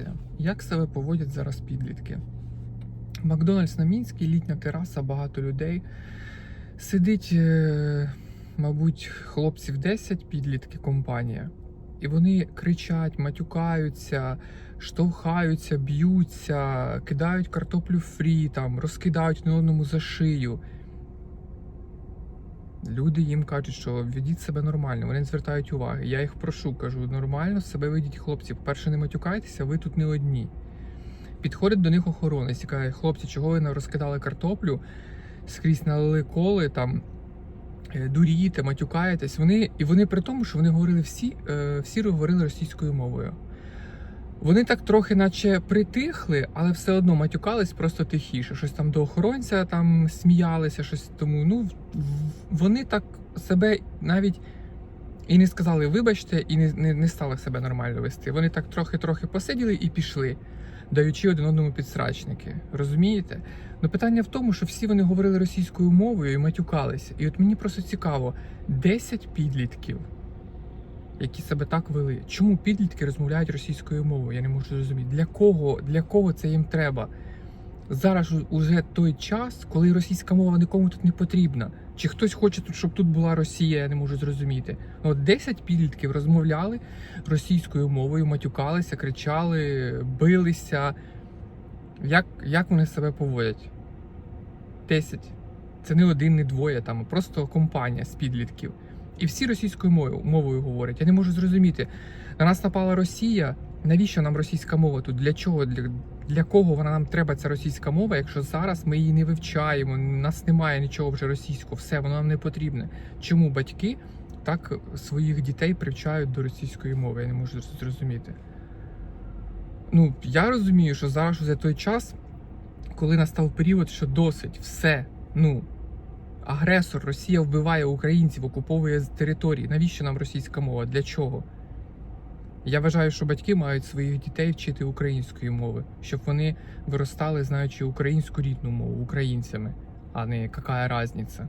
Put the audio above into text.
ситуація. Як себе поводять зараз підлітки? Макдональдс на Мінській, літня тераса, багато людей. Сидить, е, мабуть, хлопців 10, підлітки, компанія. І вони кричать, матюкаються, штовхаються, б'ються, кидають картоплю фрі, там, розкидають один одному за шию. Люди їм кажуть, що ведіть себе нормально, вони не звертають уваги. Я їх прошу, кажу, нормально себе ведіть, хлопці. Перше, не матюкайтеся, ви тут не одні. Підходить до них охоронець і каже, хлопці, чого ви не розкидали картоплю, скрізь налили коли, там е, дурієте, матюкаєтесь. Вони, і вони при тому, що вони говорили всі, е, всі говорили російською мовою. Вони так трохи, наче притихли, але все одно матюкались просто тихіше. Щось там до охоронця там сміялися, щось тому. Ну вони так себе навіть і не сказали вибачте, і не, не, не стали себе нормально вести. Вони так трохи-трохи посиділи і пішли, даючи один одному підсрачники. Розумієте? Ну питання в тому, що всі вони говорили російською мовою і матюкалися. І от мені просто цікаво, 10 підлітків які себе так вели. Чому підлітки розмовляють російською мовою? Я не можу зрозуміти. Для кого, для кого це їм треба? Зараз уже той час, коли російська мова нікому тут не потрібна. Чи хтось хоче щоб тут була Росія, я не можу зрозуміти. Ну, От 10 підлітків розмовляли російською мовою, матюкалися, кричали, билися. Як, як вони себе поводять? 10. Це не один, не двоє, там, просто компанія з підлітків. І всі російською мовою, мовою говорять. Я не можу зрозуміти. На нас напала Росія. Навіщо нам російська мова тут? Для чого? Для, для кого вона нам треба ця російська мова, якщо зараз ми її не вивчаємо, у нас немає нічого вже російського, все, воно нам не потрібне. Чому батьки так своїх дітей привчають до російської мови? Я не можу зрозуміти. Ну, я розумію, що зараз уже той час, коли настав період, що досить, все. Ну, агресор, Росія вбиває українців, окуповує території. Навіщо нам російська мова? Для чого? Я вважаю, що батьки мають своїх дітей вчити української мови, щоб вони виростали, знаючи українську рідну мову українцями, а не яка різниця.